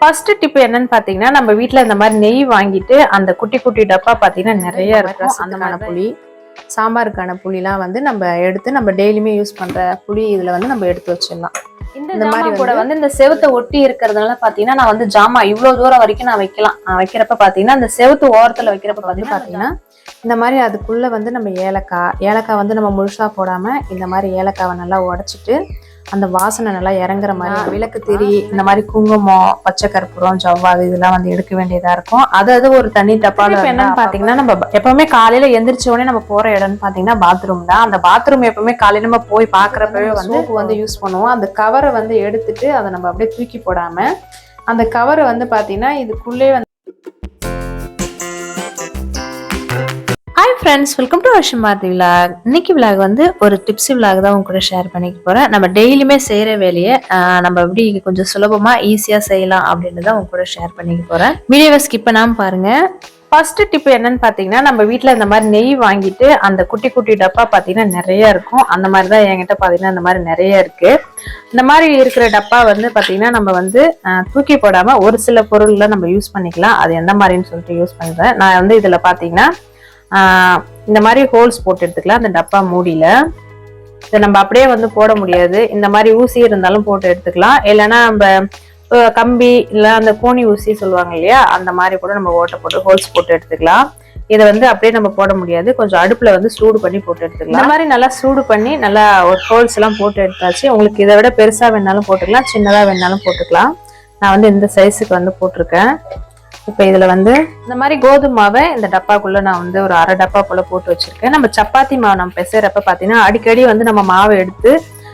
First tip என்னன்னு பாத்தீங்கன்னா நம்ம வீட்ல இந்த மாதிரி நெய் வாங்கிட்டு அந்த குட்டி குட்டி டப்பா பாத்தீங்கன்னா நிறைய இருக்கும். அந்த மாதிரி புளி சாம்பாருக்கான புளிலாம் வந்து நம்ம எடுத்து நம்ம டெய்லியுமே யூஸ் பண்ற புளி இதுல வந்து நம்ம எடுத்து வச்சிடலாம். இந்த மாதிரி கூட வந்து- இந்த செவுத்தை ஒட்டி இருக்கிறதுனால பாத்தீங்கன்னா நான் வந்து ஜாமா இவ்வளவு தூரம் வரைக்கும் நான் வைக்கலாம். நான் வைக்கிறப்ப பாத்தீங்கன்னா அந்த செவுத்து ஓரத்துல வைக்கிறப்ப வந்து பாத்தீங்கன்னா பாத்தீங்கன்னா இந்த மாதிரி அதுக்குள்ள வந்து நம்ம ஏலக்காய் ஏலக்காய் வந்து நம்ம முழுசா போடாம இந்த மாதிரி ஏலக்காவை நல்லா உடைச்சிட்டு அந்த வாசனை நல்லா இறங்குற மாதிரி விளக்கு திரி இந்த மாதிரி குங்குமம் பச்சை கற்பூரம் ஜவ்வாது இதெல்லாம் வந்து எடுக்க வேண்டியதா இருக்கும். அது அது ஒரு தனி டப்பால என்னன்னு பாத்தீங்கன்னா நம்ம எப்பவுமே காலையில எந்திரிச்ச உடனே நம்ம போற இடம்னு பாத்தீங்கன்னா பாத்ரூம் தான். அந்த பாத்ரூம் எப்பவுமே காலையில நம்ம போய் பாக்குறப்பவே வந்து வந்து யூஸ் பண்ணுவோம். அந்த கவரை வந்து எடுத்துட்டு அதை நம்ம அப்படியே தூக்கி போடாம அந்த கவரை வந்து பாத்தீங்கன்னா இதுக்குள்ளே வந்து ஹாய் ஃப்ரெண்ட்ஸ் வெல்கம் டு வருஷம் பாரதி விலாக் இன்னைக்கு விலாக் வந்து ஒரு டிப்ஸ் விலாக் தான் உங்க கூட ஷேர் பண்ணிக்க போறேன். நம்ம டெய்லியுமே செய்யற வேலையை நம்ம எப்படி கொஞ்சம் சுலபமா ஈஸியா செய்யலாம் அப்படின்னு தான் உங்க கூட ஷேர் பண்ணிக்க போறேன். வீடியோவை ஸ்கிப் பண்ணாமல் பாருங்க. ஃபர்ஸ்ட் டிப் என்னன்னு பார்த்தீங்கன்னா நம்ம வீட்டில் இந்த மாதிரி நெய் வாங்கிட்டு அந்த குட்டி குட்டி டப்பா பார்த்தீங்கன்னா நிறைய இருக்கும். அந்த மாதிரி தான் என்கிட்ட பார்த்தீங்கன்னா இந்த மாதிரி நிறைய இருக்கு. இந்த மாதிரி இருக்கிற டப்பா வந்து பார்த்தீங்கன்னா நம்ம வந்து தூக்கி போடாமல் ஒரு சில பொருளில் நம்ம யூஸ் பண்ணிக்கலாம். அது எந்த மாதிரின்னு சொல்லிட்டு யூஸ் பண்ணுறேன் நான் வந்து இதில் பார்த்தீங்கன்னா இந்த மாதிரி ஹோல்ஸ் போட்டு எடுத்துக்கலாம். அந்த டப்பா மூடியில. இதை நம்ம அப்படியே வந்து போட முடியாது. இந்த மாதிரி ஊசி இருந்தாலும் போட்டு எடுத்துக்கலாம். இல்லைன்னா நம்ம கம்பி இல்லை அந்த கோணி ஊசி சொல்லுவாங்க இல்லையா? அந்த மாதிரி கூட நம்ம ஓட்டை போட்டு ஹோல்ஸ் போட்டு எடுத்துக்கலாம். இதை வந்து அப்படியே நம்ம போட முடியாது. கொஞ்சம் அடுப்பில் வந்து சூடு பண்ணி போட்டு எடுத்துக்கலாம். இந்த மாதிரி நல்லா சூடு பண்ணி நல்லா ஒரு ஹோல்ஸ் எல்லாம் போட்டு எடுத்தாச்சு. உங்களுக்கு இதை விட பெருசாக வேணாலும் போட்டுக்கலாம். சின்னதாக வேணாலும் போட்டுக்கலாம். நான் வந்து இந்த சைஸுக்கு வந்து போட்டிருக்கேன். இப்போ இதில் வந்து இந்த மாதிரி கோதுமை மாவை இந்த டப்பாக்குள்ளே நான் வந்து ஒரு அரை டப்பா போல் போட்டு வச்சுருக்கேன். நம்ம சப்பாத்தி மாவு நம்ம பிசைறப்ப பார்த்தீங்கன்னா அடிக்கடி வந்து நம்ம மாவை எடுத்து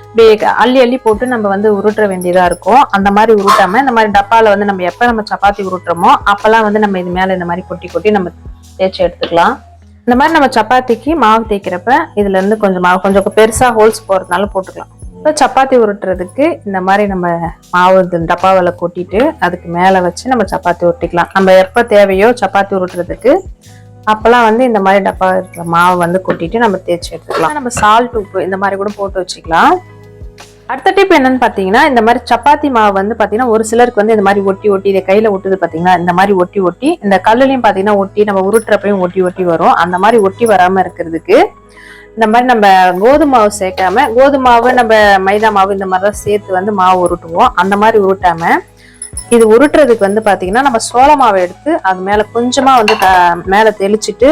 அப்படியே அள்ளி அள்ளி போட்டு நம்ம வந்து உருட்டுற வேண்டியதாக இருக்கும். அந்த மாதிரி உருட்டாமல் இந்த மாதிரி டப்பாவில் வந்து நம்ம எப்போ நம்ம சப்பாத்தி உருட்டுறோமோ அப்போல்லாம் வந்து நம்ம இது மேலே இந்த மாதிரி கொட்டி கொட்டி நம்ம தேய்ச்சி எடுத்துக்கலாம். இந்த மாதிரி நம்ம சப்பாத்திக்கு மாவு தேய்க்கிறப்ப இதுலேருந்து கொஞ்சம் மாவு கொஞ்சம் பெருசாக ஹோல்ஸ் போகிறதுனால போட்டுக்கலாம். இப்போ சப்பாத்தி உருட்டுறதுக்கு இந்த மாதிரி நம்ம மாவு டப்பாவில் கொட்டிட்டு அதுக்கு மேலே வச்சு நம்ம சப்பாத்தி உருட்டிக்கலாம். நம்ம எப்போ தேவையோ சப்பாத்தி உருட்டுறதுக்கு அப்போல்லாம் வந்து இந்த மாதிரி டப்பா இருக்கிற மாவு வந்து கொட்டிட்டு நம்ம தேய்ச்சி எடுத்துக்கலாம். நம்ம சால்ட் உப்பு இந்த மாதிரி கூட போட்டு வச்சுக்கலாம். அடுத்த டிப் என்னன்னு பார்த்தீங்கன்னா இந்த மாதிரி சப்பாத்தி மாவு வந்து பார்த்தீங்கன்னா ஒரு சிலருக்கு வந்து இந்த மாதிரி ஒட்டி ஒட்டி இதை கையில் ஒட்டுது பார்த்தீங்கன்னா இந்த மாதிரி ஒட்டி ஒட்டி இந்த கல்லுலையும் பார்த்தீங்கன்னா ஒட்டி நம்ம உருட்டுறப்பையும் ஒட்டி ஒட்டி வரும். அந்த மாதிரி ஒட்டி வராமல் இருக்கிறதுக்கு இந்த மாதிரி நம்ம கோதுமை மாவு சேர்க்காம கோதுமை மாவு நம்ம மைதா மாவு இந்த மாதிரி தான் சேர்த்து வந்து மாவு உருட்டுவோம். அந்த மாதிரி உருட்டாம இது உருட்டுறதுக்கு வந்து பார்த்தீங்கன்னா நம்ம சோள மாவை எடுத்து அது மேலே கொஞ்சமாக வந்து த- மேலே தெளிச்சிட்டு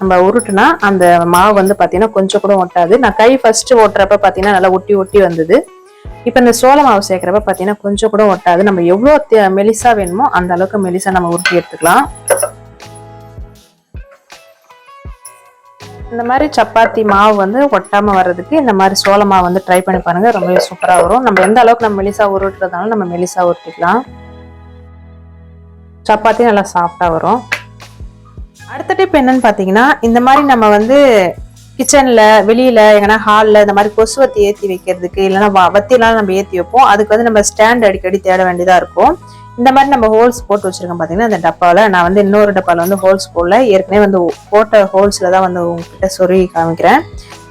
நம்ம உருட்டுனா அந்த மாவு வந்து பார்த்தீங்கன்னா கொஞ்சம் கூட ஒட்டாது. நான் கை ஃபர்ஸ்ட் ஓட்டுறப்ப பார்த்தீங்கன்னா நல்லா ஒட்டி ஒட்டி வந்தது. இப்போ இந்த சோள மாவு சேர்க்குறப்ப பார்த்தீங்கன்னா கொஞ்சம் கூட ஒட்டாது. நம்ம எவ்வளோ தே- மெலிசா வேணுமோ அந்த அளவுக்கு மெலிசா நம்ம உருட்டி எடுத்துக்கலாம். இந்த மாதிரி சப்பாத்தி மாவு வந்து ஒட்டாம வர்றதுக்கு இந்த மாதிரி சோள மாவு வந்து ட்ரை பண்ணி பாருங்க. ரொம்பவே சூப்பரா வரும். நம்ம எந்த அளவுக்கு நம்ம மெலிசா உருட்டுறதுனால நம்ம மெலிசா உருட்டிக்கலாம். சப்பாத்தி நல்லா சாஃப்டாக வரும். அடுத்த டிப் என்னன்னு பார்த்தீங்கன்னா இந்த மாதிரி நம்ம வந்து கிச்சன்ல வெளியில எங்கன்னா ஹாலில் இந்த மாதிரி கொசுவத்தி ஏத்தி வைக்கிறதுக்கு இல்லைன்னா வத்தியெல்லாம் நம்ம ஏத்தி வைப்போம். அதுக்கு வந்து நம்ம ஸ்டாண்ட் அடிக்கடி தேட வேண்டியதா இருக்கும். இந்த மாதிரி நம்ம ஹோல்ஸ் போட்டு வச்சிருக்கோம் பார்த்தீங்கன்னா அந்த டப்பாவில் நான் வந்து இன்னொரு டப்பாவில் வந்து ஹோல்ஸ் போடல. ஏற்கனவே வந்து போட்ட ஹோல்ஸில் தான் வந்து உங்ககிட்ட சொருகி காமிக்கிறேன்.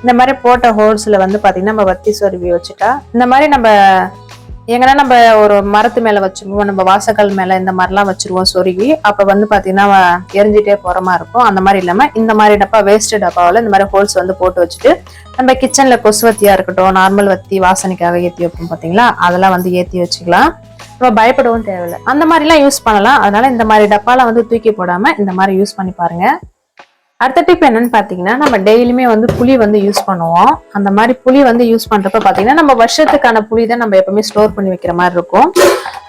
இந்த மாதிரி போட்ட ஹோல்ஸில் வந்து பார்த்திங்கன்னா நம்ம வத்தி சொருவி வச்சுட்டா இந்த மாதிரி நம்ம எங்கன்னா நம்ம ஒரு மரத்து மேலே வச்சுருவோம் நம்ம வாசக்கால் மேலே இந்த மாதிரிலாம் வச்சுருவோம் சொருகி அப்போ வந்து பார்த்திங்கன்னா எரிஞ்சிட்டே போற மாதிரி இருக்கும். அந்த மாதிரி இல்லாமல் இந்த மாதிரி டப்பா வேஸ்ட்டு டப்பாவில் இந்த மாதிரி ஹோல்ஸ் வந்து போட்டு வச்சுட்டு நம்ம கிச்சனில் கொசு வத்தியாக இருக்கட்டும் நார்மல் வத்தி வாசனைக்காக ஏற்றி வைப்போம் பார்த்தீங்களா அதெல்லாம் வந்து ஏற்றி வச்சுக்கலாம். நம்ம பயப்படவும் தேவையில்லை. அந்த மாதிரிலாம் யூஸ் பண்ணலாம். அதனால இந்த மாதிரி டப்பாலாம் வந்து தூக்கி போடாமல் இந்த மாதிரி யூஸ் பண்ணி பாருங்க. அடுத்த டிப் என்னன்னு பார்த்தீங்கன்னா நம்ம டெய்லியுமே வந்து புளி வந்து யூஸ் பண்ணுவோம். அந்த மாதிரி புளி வந்து யூஸ் பண்ணுறப்ப பார்த்தீங்கன்னா நம்ம வருஷத்துக்கான புளி தான் நம்ம எப்பவுமே ஸ்டோர் பண்ணி வைக்கிற மாதிரி இருக்கும்.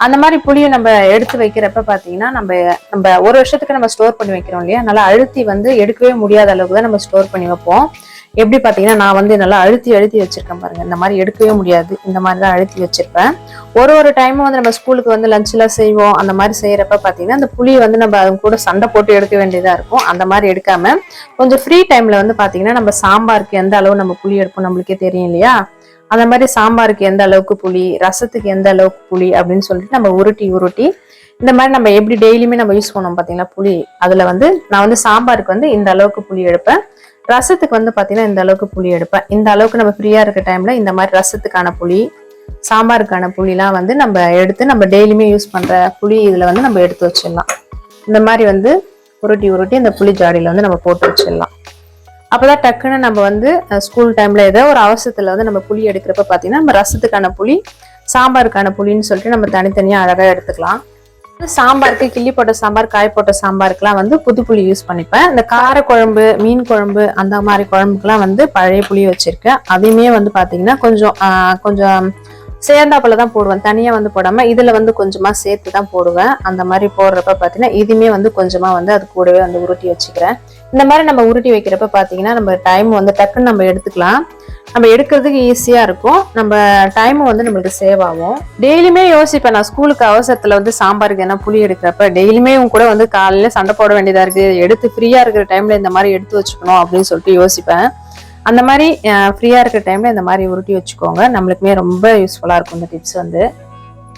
அந்த மாதிரி புளியை நம்ம எடுத்து வைக்கிறப்ப பார்த்தீங்கன்னா நம்ம நம்ம ஒரு வருஷத்துக்கு நம்ம ஸ்டோர் பண்ணி வைக்கிறோம் இல்லையா? நல்லா அழுத்தி வந்து எடுக்கவே முடியாத அளவுக்கு தான் நம்ம ஸ்டோர் பண்ணி வைப்போம். எப்படி பார்த்தீங்கன்னா நான் வந்து நல்லா அழுத்தி அழுத்தி வச்சிருக்கேன் பாருங்க. இந்த மாதிரி எடுக்கவே முடியாது. இந்த மாதிரி தான் அழுத்தி வச்சிருப்பேன். ஒரு ஒரு டைமும் வந்து நம்ம ஸ்கூலுக்கு வந்து லஞ்செலாம் செய்வோம். அந்த மாதிரி செய்கிறப்ப பார்த்தீங்கன்னா அந்த புளியை வந்து நம்ம அது கூட சண்டை போட்டு எடுக்க வேண்டியதாக இருக்கும். அந்த மாதிரி எடுக்காம கொஞ்சம் ஃப்ரீ டைமில் வந்து பார்த்தீங்கன்னா நம்ம சாம்பாருக்கு எந்த அளவு நம்ம புளி எடுப்போம் நம்மளுக்கே தெரியும் இல்லையா? அந்த மாதிரி சாம்பாருக்கு எந்த அளவுக்கு புளி ரசத்துக்கு எந்த அளவுக்கு புளி அப்படின்னு சொல்லிட்டு நம்ம உருட்டி உருட்டி இந்த மாதிரி நம்ம எப்படி டெய்லியுமே நம்ம யூஸ் பண்ணுவோம் பார்த்தீங்களா? புளி. அதில் வந்து நான் வந்து சாம்பாருக்கு வந்து இந்த அளவுக்கு புளி எடுப்பேன். ரசத்துக்கு வந்து பார்த்தீங்கன்னா இந்த அளவுக்கு புளி எடுப்பேன். இந்த அளவுக்கு நம்ம ஃப்ரீயாக இருக்க டைமில் இந்த மாதிரி ரசத்துக்கான புளி சாம்பாருக்கான புளிலாம் வந்து நம்ம எடுத்து நம்ம டெய்லியுமே யூஸ் பண்ணுற புளி இதில் வந்து நம்ம எடுத்து வச்சிடலாம். இந்த மாதிரி வந்து உருட்டி உருட்டி இந்த புளி ஜாடியில் வந்து நம்ம போட்டு வச்சிடலாம். அப்போதான் டக்குன்னு நம்ம வந்து ஸ்கூல் டைமில் ஏதோ ஒரு அவசரத்தில் வந்து நம்ம புளி எடுக்கிறப்ப பார்த்தீங்கன்னா நம்ம ரசத்துக்கான புளி சாம்பாருக்கான புளின்னு சொல்லிட்டு நம்ம தனித்தனியாக அழகாக எடுத்துக்கலாம். சாம்பாருக்கு கிள்ளி போட்ட சாம்பார் காய் போட்ட சாம்பாருக்குலாம் வந்து புது புளி யூஸ் பண்ணிப்பேன். இந்த கார குழம்பு மீன் குழம்பு அந்த மாதிரி குழம்புக்குலாம் வந்து பழைய புளி வச்சிருக்கேன். அதையுமே வந்து பார்த்தீங்கன்னா கொஞ்சம் கொஞ்சம் சேர்ந்தாப்பில் தான் போடுவேன். தனியாக வந்து போடாமல் இதில் வந்து கொஞ்சமாக சேர்த்து தான் போடுவேன். அந்த மாதிரி போடுறப்ப பார்த்தீங்கன்னா இதுவுமே வந்து கொஞ்சமாக வந்து அது கூடவே வந்து உருட்டி வச்சுக்கிறேன். இந்த மாதிரி நம்ம உருட்டி வைக்கிறப்ப பார்த்தீங்கன்னா நம்ம டைம் வந்து டக்குன்னு நம்ம எடுத்துக்கலாம். நம்ம எடுக்கிறதுக்கு ஈஸியாக இருக்கும். நம்ம டைமும் வந்து நம்மளுக்கு சேவ் ஆகும். டெய்லியுமே யோசிப்பேன். நான் ஸ்கூலுக்கு அவசரத்தில் வந்து சாம்பாருக்கு என்ன புளி எடுக்கிறப்ப டெய்லியுமே உங்க கூட வந்து காலையில் சண்டை போட வேண்டியதாக இருக்குது எடுத்து ஃப்ரீயாக இருக்கிற டைமில் இந்த மாதிரி எடுத்து வச்சுக்கணும் அப்படின்னு சொல்லிட்டு யோசிப்பேன். அந்த மாதிரி ஃப்ரீயாக இருக்கிற டைமில் இந்த மாதிரி உருட்டி வச்சுக்கோங்க. நம்மளுக்குமே ரொம்ப யூஸ்ஃபுல்லாக இருக்கும் இந்த டிப்ஸ் வந்து.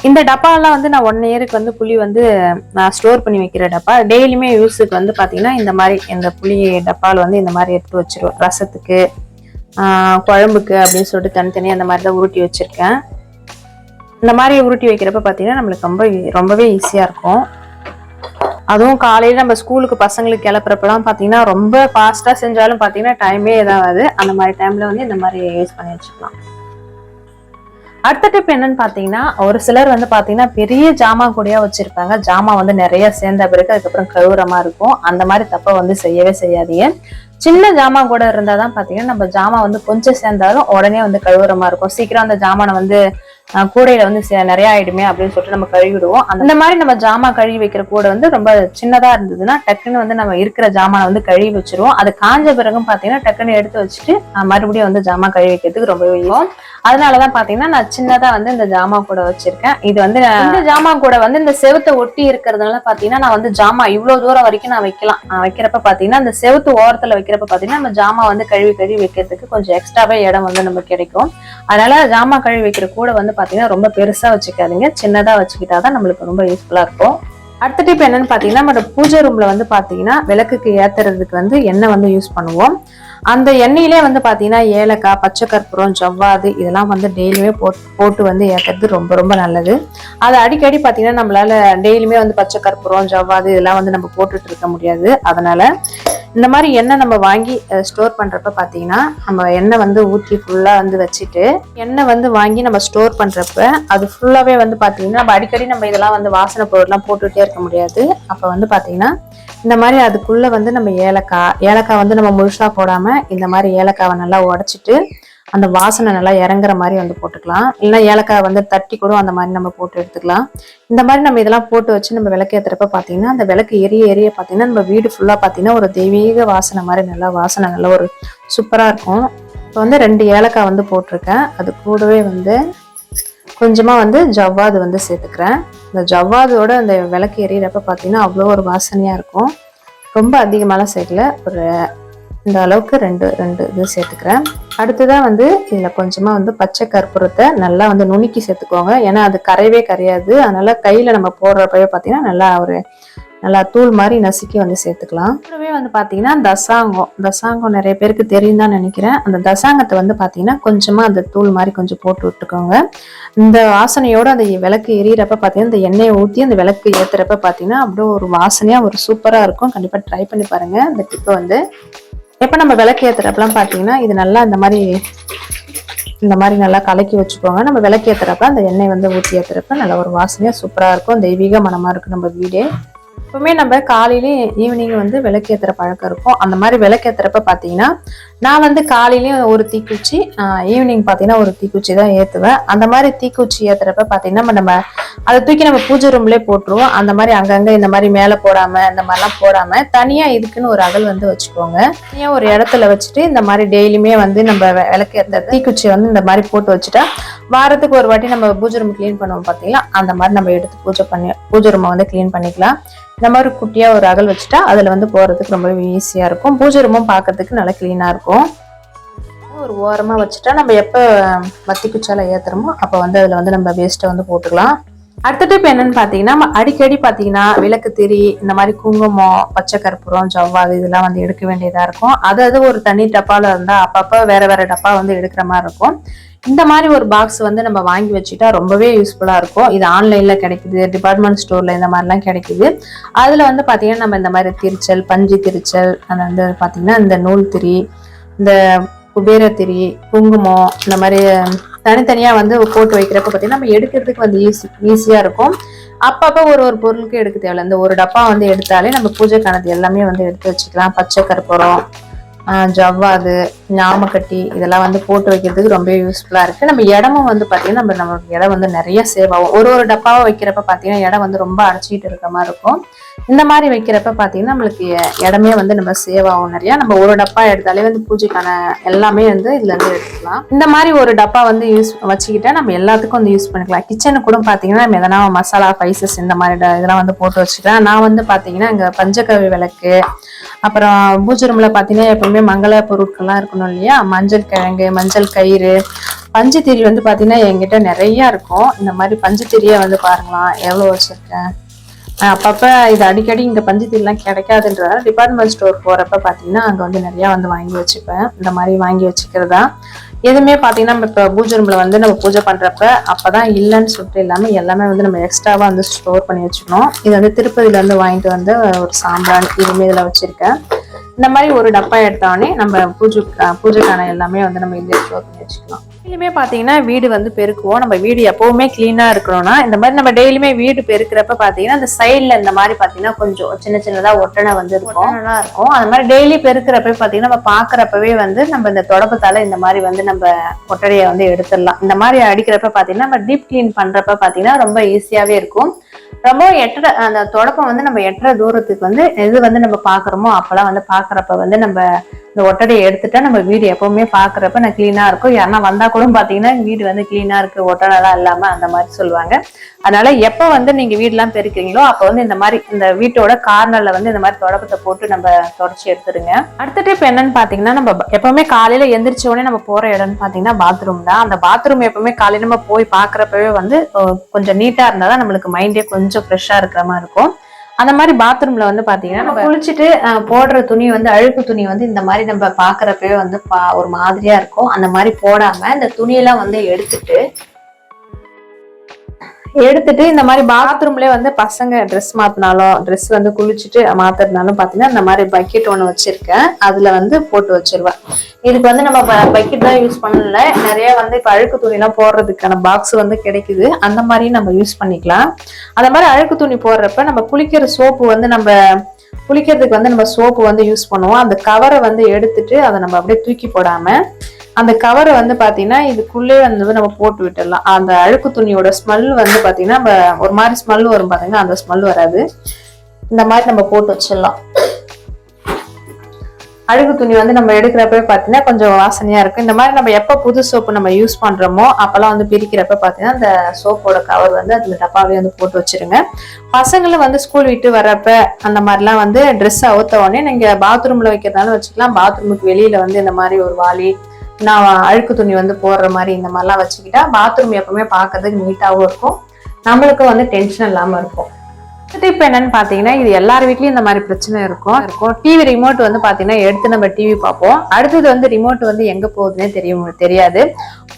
இந்த டப்பாலாம் வந்து நான் ஒன் இயருக்கு வந்து புளி வந்து நான் ஸ்டோர் பண்ணி வைக்கிற டப்பா. டெய்லியுமே யூஸுக்கு வந்து பார்த்தீங்கன்னா இந்த மாதிரி இந்த புளி டப்பாவில் வந்து இந்த மாதிரி எடுத்து வச்சிருவேன். ரசத்துக்கு குழம்புக்கு அப்படின்னு சொல்லிட்டு தனித்தனியாக அந்த மாதிரி தான் உருட்டி வச்சுருக்கேன். இந்த மாதிரி உருட்டி வைக்கிறப்ப பார்த்தீங்கன்னா நம்மளுக்கு ரொம்ப ரொம்பவே ஈஸியாக இருக்கும். அதுவும் காலையில் நம்ம ஸ்கூலுக்கு பசங்களுக்கு கிளப்புறப்பெல்லாம் பார்த்தீங்கன்னா ரொம்ப ஃபாஸ்ட்டாக செஞ்சாலும் பார்த்தீங்கன்னா டைமே இதாகாது. அந்த மாதிரி டைமில் வந்து இந்த மாதிரி யூஸ் பண்ணி வச்சுக்கலாம். அடுத்த டிப் என்னன்னு பார்த்தீங்கன்னா ஒரு சிலர் வந்து பார்த்தீங்கன்னா பெரிய ஜாமான் கூடயா வச்சிருப்பாங்க. ஜாமான் வந்து நிறைய சேர்ந்த பிறகு அதுக்கப்புறம் கழுவுறமா இருக்கும். அந்த மாதிரி தப்பை வந்து செய்யவே செய்யாதீங்க. சின்ன ஜாமான் கூட இருந்தால் தான் பார்த்தீங்கன்னா நம்ம ஜாமான் வந்து கொஞ்சம் சேர்ந்தாலும் உடனே வந்து கழுவுறமா இருக்கும். சீக்கிரம் அந்த ஜாமானை வந்து கூடையில வந்து நிறைய ஆயிடுமே அப்படின்னு சொல்லிட்டு நம்ம கழுவிடுவோம். அந்த மாதிரி நம்ம ஜாமான் கழுவி வைக்கிற கூடை வந்து ரொம்ப சின்னதா இருந்ததுன்னா டக்குன்னு வந்து நம்ம இருக்கிற ஜாமானை வந்து கழுவி வச்சிருவோம். அது காஞ்ச பிறகும் பாத்தீங்கன்னா டக்குன்னு எடுத்து வச்சுட்டு மறுபடியும் வந்து ஜாமான் கழுவி வைக்கிறதுக்கு ரொம்ப இருக்கும் அதனாலதான் பாத்தீங்கன்னா நான் சின்னதா வந்து இந்த ஜாமான் கூட வச்சிருக்கேன். இது வந்து இந்த ஜாமான் கூட வந்து இந்த செவத்தை ஒட்டி இருக்கிறதுனால பாத்தீங்கன்னா நான் வந்து ஜாமான் இவ்வளவு தூரம் வரைக்கும் நான் வைக்கலாம். நான் வைக்கிறப்ப பாத்தீங்கன்னா இந்த செவுத்து ஓரத்துல வைக்கிறப்ப பாத்தீங்கன்னா நம்ம ஜாமான் வந்து கழுவி கழுவி வைக்கிறதுக்கு கொஞ்சம் எக்ஸ்ட்ராவே இடம் வந்து நமக்கு கிடைக்கும். அதனால ஜாமான் கழுவி வைக்கிற கூட வந்து பாத்தீங்கன்னா ரொம்ப பெருசா வச்சுக்காதீங்க. சின்னதா வச்சுக்கிட்டாதான் நம்மளுக்கு ரொம்ப யூஸ்ஃபுல்லா இருக்கும். அடுத்த டிப் என்னன்னு பாத்தீங்கன்னா நம்ம பூஜை ரூம்ல வந்து பாத்தீங்கன்னா விளக்குக்கு ஏத்துறதுக்கு வந்து எண்ணெய் வந்து யூஸ் பண்ணுவோம். அந்த எண்ணெயிலே வந்து பார்த்தீங்கன்னா ஏலக்காய் பச்சை கற்பூரம் ஜவ்வாது இதெல்லாம் வந்து டெய்லியுமே போட்டு போட்டு வந்து ஏற்கறது ரொம்ப ரொம்ப நல்லது. அது அடிக்கடி பார்த்தீங்கன்னா நம்மளால டெய்லியுமே வந்து பச்சை கற்பூரம் ஜவ்வாது இதெல்லாம் வந்து நம்ம போட்டுட்டு இருக்க முடியாது. அதனால இந்த மாதிரி எண்ணெய் நம்ம வாங்கி ஸ்டோர் பண்ணுறப்ப பார்த்தீங்கன்னா நம்ம எண்ணெய் வந்து ஊற்றி ஃபுல்லாக வந்து வச்சுட்டு எண்ணெய் வந்து வாங்கி நம்ம ஸ்டோர் பண்ணுறப்ப அது ஃபுல்லாகவே வந்து பார்த்தீங்கன்னா நம்ம அடிக்கடி நம்ம இதெல்லாம் வந்து வாசனை பொருள்லாம் போட்டுகிட்டே இருக்க முடியாது. அப்போ வந்து பார்த்தீங்கன்னா இந்த மாதிரி அதுக்குள்ளே வந்து நம்ம ஏலக்காய் ஏலக்காய் வந்து நம்ம முழுசாக போடாமல் இந்த மாதிரி ஏலக்காவை நல்லா உடச்சிட்டு அந்த வாசனை நல்லா இறங்குற மாதிரி வந்து போட்டுக்கலாம். இல்லைன்னா ஏலக்காய் வந்து தட்டி கூட அந்த மாதிரி நம்ம போட்டு எடுத்துக்கலாம். இந்த மாதிரி நம்ம இதெல்லாம் போட்டு வச்சு நம்ம விளக்கு ஏத்துறப்ப பார்த்தீங்கன்னா அந்த விளக்கு எரிய எரிய பார்த்தீங்கன்னா நம்ம வீடு ஃபுல்லாக பார்த்தீங்கன்னா ஒரு தெய்வீக வாசனை மாதிரி நல்லா வாசனை நல்லா ஒரு சூப்பராக இருக்கும். இப்போ வந்து ரெண்டு ஏலக்காய் வந்து போட்டிருக்கேன். அது கூடவே வந்து கொஞ்சமாக வந்து ஜவ்வாது வந்து சேர்த்துக்கிறேன். இந்த ஜவ்வாதோட அந்த விளக்கு எரியறப்ப பார்த்தீங்கன்னா அவ்வளோ ஒரு வாசனையாக இருக்கும். ரொம்ப அதிகமாலாம் சேர்க்கல ஒரு இந்த அளவுக்கு ரெண்டு ரெண்டு இது சேர்த்துக்கிறேன். அடுத்ததான் வந்து இதில் கொஞ்சமாக வந்து பச்சை கற்பூரத்தை நல்லா வந்து நுணுக்கி சேர்த்துக்கோங்க. ஏன்னா அது கரையவே கரையாது. அதனால் கையில் நம்ம போடுறப்பவே பார்த்தீங்கன்னா நல்லா ஒரு நல்லா தூள் மாதிரி நசுக்கி வந்து சேர்த்துக்கலாம். கூடவே வந்து பார்த்தீங்கன்னா தசாங்கம். தசாங்கம் நிறைய பேருக்கு தெரியும் தான் நினைக்கிறேன். அந்த தசாங்கத்தை வந்து பார்த்தீங்கன்னா கொஞ்சமாக அந்த தூள் மாதிரி கொஞ்சம் போட்டு விட்டுக்கோங்க. இந்த வாசனையோடு அந்த விளக்கு எரியறப்ப பார்த்தீங்கன்னா இந்த எண்ணெயை ஊற்றி அந்த விளக்கு ஏத்துறப்ப பார்த்தீங்கன்னா அப்படியே ஒரு வாசனையாக ஒரு சூப்பராக இருக்கும். கண்டிப்பாக ட்ரை பண்ணி பாருங்கள் இந்த டிப்பை வந்து எப்போ நம்ம விளக்கு ஏத்துறப்பலாம் பார்த்தீங்கன்னா இது நல்லா இந்த மாதிரி இந்த மாதிரி நல்லா கலக்கி வச்சுக்கோங்க. நம்ம விளக்கு ஏத்துறப்ப அந்த எண்ணெய் வந்து ஊற்றி ஏற்றுறப்ப நல்லா ஒரு வாசனையாக சூப்பராக இருக்கும். தெய்வீக மனமாக இருக்கும் நம்ம வீடே. எப்பவுமே நம்ம காலையிலேயும் ஈவினிங் வந்து விளக்கேற்றுற பழக்கம் இருக்கும். அந்த மாதிரி விளக்கேத்துறப்ப பார்த்தீங்கன்னா நான் வந்து காலையிலையும் ஒரு தீக்குச்சி ஈவினிங் பார்த்தீங்கன்னா ஒரு தீக்குச்சி தான் ஏற்றுவேன் அந்த மாதிரி தீக்குச்சி ஏற்றுறப்ப பார்த்தீங்கன்னா நம்ம அதை தூக்கி நம்ம பூஜை ரூம்லேயே போட்டுருவோம். அந்த மாதிரி அங்கங்கே இந்த மாதிரி மேலே போடாமல் இந்த மாதிரிலாம் போடாமல் தனியாக இதுக்குன்னு ஒரு அகல் வந்து வச்சுக்கோங்க. தனியாக ஒரு இடத்துல வச்சுட்டு இந்த மாதிரி டெய்லியுமே வந்து நம்ம விளக்கேற்ற தீக்குச்சியை வந்து இந்த மாதிரி போட்டு வச்சுட்டா வாரத்துக்கு ஒரு வாட்டி நம்ம பூஜை ரூம் க்ளீன் பண்ணுவோம் பார்த்தீங்களா அந்த மாதிரி நம்ம எடுத்து பூஜை பண்ணி பூஜை ரூமை வந்து க்ளீன் பண்ணிக்கலாம். இந்த மாதிரி குட்டியா ஒரு அகல் வச்சுட்டா அதுல வந்து போறதுக்கு ரொம்ப ஈஸியாக இருக்கும். பூஜை ரூமும் பார்க்கறதுக்கு நல்லா க்ளீனா இருக்கும். ஒரு ஓரமா வச்சுட்டா நம்ம எப்ப வத்தி குச்சால ஏத்துறோமோ அப்ப வந்து அதுல வந்து நம்ம வேஸ்ட்டை வந்து போட்டுக்கலாம். அடுத்த டிப் என்னன்னு பாத்தீங்கன்னா நம்ம அடிக்கடி பாத்தீங்கன்னா விளக்கு திரி இந்த மாதிரி குங்குமம் பச்சை கற்பூரம் ஜவ்வாது இதெல்லாம் வந்து எடுக்க வேண்டியதா இருக்கும். அது அது ஒரு தனி டப்பால இருந்தா அப்பப்போ வேற வேற டப்பா வந்து எடுக்கிற மாதிரி இருக்கும். இந்த மாதிரி ஒரு பாக்ஸ் வந்து நம்ம வாங்கி வச்சுட்டா ரொம்பவே யூஸ்ஃபுல்லாக இருக்கும். இது ஆன்லைனில் கிடைக்குது டிபார்ட்மெண்ட் ஸ்டோரில் இந்த மாதிரிலாம் கிடைக்குது. அதில் வந்து பார்த்திங்கன்னா நம்ம இந்த மாதிரி திரிச்சல் பஞ்சு திரிச்சல் அது வந்து பார்த்திங்கன்னா இந்த நூல் திரி இந்த குபேர திரி குங்குமம் இந்த மாதிரி தனித்தனியாக வந்து போட்டு வைக்கிறப்ப பார்த்தீங்கன்னா நம்ம எடுக்கிறதுக்கு வந்து ஈஸி ஈஸியாக இருக்கும். அப்பப்போ ஒரு ஒரு பொருளுக்கு எடுக்க தேவையில்ல. இந்த ஒரு டப்பா வந்து எடுத்தாலே நம்ம பூஜைக்கானது எல்லாமே வந்து எடுத்து வச்சுக்கலாம். பச்சை கற்பூரம் ஜவ்வாது ஞாமக்கட்டி இதெல்லாம் வந்து போட்டு வைக்கிறதுக்கு ரொம்ப யூஸ்ஃபுல்லாக இருக்குது நம்ம இடமும் வந்து பார்த்திங்கன்னா நம்ம நமக்கு இடம் வந்து நிறைய சேவ் ஆகும். ஒரு ஒரு டப்பாவை வைக்கிறப்ப பார்த்தீங்கன்னா இடம் வந்து ரொம்ப அடைச்சிக்கிட்டு இருக்க மாதிரி இருக்கும். இந்த மாதிரி வைக்கிறப்ப பார்த்தீங்கன்னா நம்மளுக்கு இடமே வந்து நம்ம சேவ் ஆகும் நிறையா. நம்ம ஒரு டப்பா எடுத்தாலே வந்து பூஜைக்கான எல்லாமே வந்து இதுலேருந்து எடுத்துக்கலாம். இந்த மாதிரி ஒரு டப்பா வந்து யூஸ் வச்சுக்கிட்டா நம்ம எல்லாத்துக்கும் வந்து யூஸ் பண்ணிக்கலாம். கிச்சனுக்கு கூட பார்த்தீங்கன்னா நம்ம எதனா மசாலா ஸ்பைசஸ் இந்த மாதிரி இதெல்லாம் வந்து போட்டு வச்சுக்கலாம். நான் வந்து பார்த்திங்கன்னா இங்கே பஞ்சகவி விளக்கு அப்புறம் பூஜை ரூம்ல பாத்தீங்கன்னா எப்பவுமே மங்கள பொருட்கள்லாம் இருக்கணும் இல்லையா? மஞ்சள் கிழங்கு மஞ்சள் கயிறு. பஞ்சுத்திரி வந்து பார்த்தீங்கன்னா என்கிட்ட நிறைய இருக்கும். இந்த மாதிரி பஞ்சுத்திரியை வந்து பாருங்களாம் எவ்வளோ வச்சுருக்கேன்? அப்பப்போ இது அடிக்கடி இங்கே பஞ்சுத்திரிலாம் கிடைக்காதுன்றதால டிபார்ட்மெண்ட் ஸ்டோர் போகிறப்ப பார்த்தீங்கன்னா அங்கே வந்து நிறையா வந்து வாங்கி வச்சுப்பேன். இந்த மாதிரி வாங்கி வச்சுக்கிறதா. எதுவுமே பார்த்தீங்கன்னா நம்ம இப்போ பூஜை ரூமில் வந்து நம்ம பூஜை பண்ணுறப்ப அப்போ தான் இல்லைன்னு சொல்லிட்டு இல்லாமல் எல்லாமே வந்து நம்ம எக்ஸ்ட்ராவாக வந்து ஸ்டோர் பண்ணி வச்சுக்கணும். இது வந்து திருப்பதியிலேருந்து வாங்கிட்டு வந்து ஒரு சாம்பிரான் இதுவுமே இதில் வச்சுருக்கேன். இந்த மாதிரி ஒரு டப்பா எடுத்தோடனே நம்ம பூஜை பூஜைக்கான எல்லாமே வந்து நம்ம ஸ்டோர் பண்ணி வச்சுக்கலாம். டெய்லியுமே பாத்தீங்கன்னா வீடு வந்து பெருக்குவோம். நம்ம வீடு எப்பவுமே கிளீனா இருக்கணும்னா இந்த மாதிரி நம்ம டெய்லியுமே வீடு பெருக்கிறப்ப பாத்தீங்கன்னா இந்த சைட்ல இந்த மாதிரி பாத்தீங்கன்னா கொஞ்சம் சின்ன சின்னதா ஒட்டனை வந்து இருக்கும். இருக்கும். அந்த மாதிரி டெய்லி பெருக்கிறப்ப பாத்தீங்கன்னா நம்ம பாக்குறப்பவே வந்து நம்ம இந்த தொடப்பத்தால இந்த மாதிரி வந்து நம்ம ஒட்டடையை வந்து எடுத்துடலாம். இந்த மாதிரி அடிக்கிறப்ப பாத்தீங்கன்னா நம்ம டீப் கிளீன் பண்றப்ப பாத்தீங்கன்னா ரொம்ப ஈஸியாவே இருக்கும். ரொம்ப எட்டுற அந்த தொடப்பம் வந்து நம்ம எட்டுற தூரத்துக்கு வந்து எது வந்து நம்ம பாக்குறோமோ அப்பெல்லாம் வந்து பாக்குறப்ப வந்து நம்ம இந்த ஒட்டடையை எடுத்துட்டா நம்ம வீடு எப்பவுமே பாக்குறப்ப நான் கிளீனா இருக்கும். யாருன்னா வந்தா கூட பாத்தீங்கன்னா வீடு வந்து கிளீனா இருக்கு ஒட்டடைலாம் இல்லாம அந்த மாதிரி சொல்லுவாங்க. அதனால எப்ப வந்து நீங்க வீடெல்லாம் பெருக்கிறீங்களோ அப்ப வந்து இந்த மாதிரி இந்த வீட்டோட கார்னர்ல வந்து இந்த மாதிரி தொடப்பத்தை போட்டு நம்ம தொடச்சி எடுத்துருங்க. அடுத்த டிப் என்னன்னு பாத்தீங்கன்னா நம்ம எப்பவுமே காலையில எந்திரிச்ச உடனே நம்ம போற இடம்னு பாத்தீங்கன்னா பாத்ரூம் தான். அந்த பாத்ரூம் எப்பவுமே காலையில நம்ம போய் பாக்குறப்பவே வந்து கொஞ்சம் நீட்டா இருந்தாதான் நம்மளுக்கு மைண்டே கொஞ்சம் ஃப்ரெஷ்ஷா இருக்கிற மாதிரி இருக்கும். அந்த மாதிரி பாத்ரூம்ல வந்து பாத்தீங்கன்னா நம்ம குளிச்சுட்டு போடுற துணி வந்து அழுக்கு துணி வந்து இந்த மாதிரி நம்ம பாக்குறப்பவே வந்து பா- ஒரு மாதிரியா இருக்கும். அந்த மாதிரி போடாம இந்த துணியெல்லாம் வந்து எடுத்துட்டு எடுத்துட்டு இந்த மாதிரி பாத்ரூம்லயே வந்து பசங்க ட்ரெஸ் மாத்தினாலும் ட்ரெஸ் வந்து குளிச்சுட்டு மாத்துறதுனாலும் பாத்தீங்கன்னா இந்த மாதிரி பக்கெட் ஒன்று வச்சிருக்கேன். அதுல வந்து போட்டு வச்சிருவேன். இதுக்கு வந்து நம்ம பக்கெட் தான் யூஸ் பண்ணல. நிறைய வந்து இப்ப அழுக்கு துணி எல்லாம் போடுறதுக்கான பாக்ஸ் வந்து கிடைக்குது. அந்த மாதிரியும் நம்ம யூஸ் பண்ணிக்கலாம். அந்த மாதிரி அழுக்கு துணி போடுறப்ப நம்ம குளிக்கிற சோப்பு வந்து நம்ம குளிக்கிறதுக்கு வந்து நம்ம சோப்பு வந்து யூஸ் பண்ணுவோம். அந்த கவரை வந்து எடுத்துட்டு அதை நம்ம அப்படியே தூக்கி போடாம அந்த கவரை வந்து பார்த்தீங்கன்னா இதுக்குள்ளே வந்து நம்ம போட்டு விட்டுடலாம். அந்த அழுக்கு துணியோட ஸ்மெல் வந்து பார்த்தீங்கன்னா நம்ம ஒரு மாதிரி ஸ்மெல் வரும் பார்த்தீங்கன்னா அந்த ஸ்மெல் வராது. இந்த மாதிரி நம்ம போட்டு வச்சிடலாம். அழுக்கு துணி வந்து நம்ம எடுக்கிறப்ப பார்த்தீங்கன்னா கொஞ்சம் வாசனையாக இருக்கும். இந்த மாதிரி நம்ம எப்போ புது சோப்பு நம்ம யூஸ் பண்ணுறோமோ அப்போல்லாம் வந்து பிரிக்கிறப்ப பார்த்தீங்கன்னா அந்த சோப்போட கவர் வந்து அதில் டப்பாவே வந்து போட்டு வச்சிருங்க. பசங்களும் வந்து ஸ்கூல் விட்டு வர்றப்ப அந்த மாதிரிலாம் வந்து ட்ரெஸ் அவுத்த உடனே நீங்கள் பாத்ரூமில் வைக்கிறதாலும் வச்சுக்கலாம். பாத்ரூமுக்கு வெளியில் வந்து இந்த மாதிரி ஒரு வாளி நான் அழுக்கு துணி வந்து போடுற மாதிரி இந்த மாதிரிலாம் வச்சுக்கிட்டா பாத்ரூம் எப்பவுமே பார்க்கறதுக்கு நீட்டாகவும் இருக்கும். நம்மளுக்கும் வந்து டென்ஷன் இல்லாமல் இருக்கும். இப்போ என்னன்னு பாத்தீங்கன்னா இது எல்லார் வீட்லயும் இந்த மாதிரி பிரச்சனை இருக்கும். இருக்கும். டிவி ரிமோட் வந்து பாத்தீங்கன்னா எடுத்து நம்ம டிவி பார்ப்போம். அடுத்தது வந்து ரிமோட் வந்து எங்க போகுதுன்னே தெரியும் தெரியாது.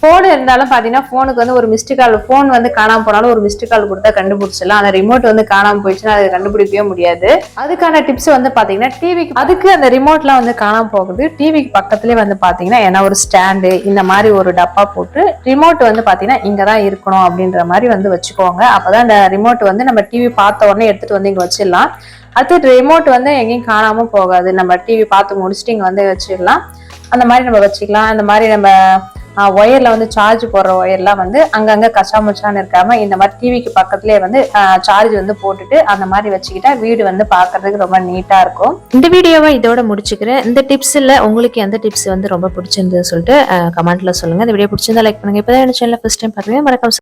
போன் இருந்தாலும் பாத்தீங்கன்னா போனுக்கு வந்து ஒரு மிஸ்டு கால் போன் வந்து காணாம போனாலும் ஒரு மிஸ்டு கால் கொடுத்தா கண்டுபிடிச்சிடலாம். அந்த ரிமோட் வந்து காணாம போயிடுச்சுன்னா அதை கண்டுபிடிக்கவே முடியாது. அதுக்கான டிப்ஸ் வந்து பாத்தீங்கன்னா டிவிக்கு அதுக்கு அந்த ரிமோட்லாம் வந்து காணாம போகுது. டிவிக்கு பக்கத்துலயே வந்து பாத்தீங்கன்னா ஏன்னா ஒரு ஸ்டாண்டு இந்த மாதிரி ஒரு டப்பா போட்டு ரிமோட் வந்து பாத்தீங்கன்னா இங்க தான் இருக்கணும் அப்படின்ற மாதிரி வந்து வச்சுக்கோங்க. அப்பதான் இந்த ரிமோட் வந்து நம்ம டிவி பார்த்த உடனே எடுத்துட்டு வந்து இங்க வச்சிடலாம். அடுத்து ரிமோட் வந்து எங்கேயும் காணாம போகாது. நம்ம டிவி பார்த்து முடிச்சுட்டு இங்க வந்து வச்சிடலாம். அந்த மாதிரி நம்ம வச்சுக்கலாம். அந்த மாதிரி நம்ம ஒயர்ல வந்து சார்ஜ் போடுற ஒயர்லாம் வந்து அங்கங்கே கசாமுச்சான்னு இருக்காமல் இருக்காம இந்த மாதிரி டிவிக்கு பக்கத்துலயே வந்து சார்ஜ் வந்து போட்டுட்டு அந்த மாதிரி வச்சுக்கிட்டா வீடு வந்து பார்க்கறதுக்கு ரொம்ப நீட்டா இருக்கும். இந்த வீடியோவை இதோட முடிச்சுக்கிறேன். இந்த டிப்ஸில் உங்களுக்கு எந்த டிப்ஸ் வந்து ரொம்ப பிடிச்சிருந்ததுன்னு சொல்லிட்டு கமெண்ட்ல சொல்லுங்க. இந்த வீடியோ பிடிச்சிருந்தா லைக் பண்ணுங்க. இப்பதான் என்ன சேனலில் ஃபஸ்ட் டைம் பாருங்க மறக்காம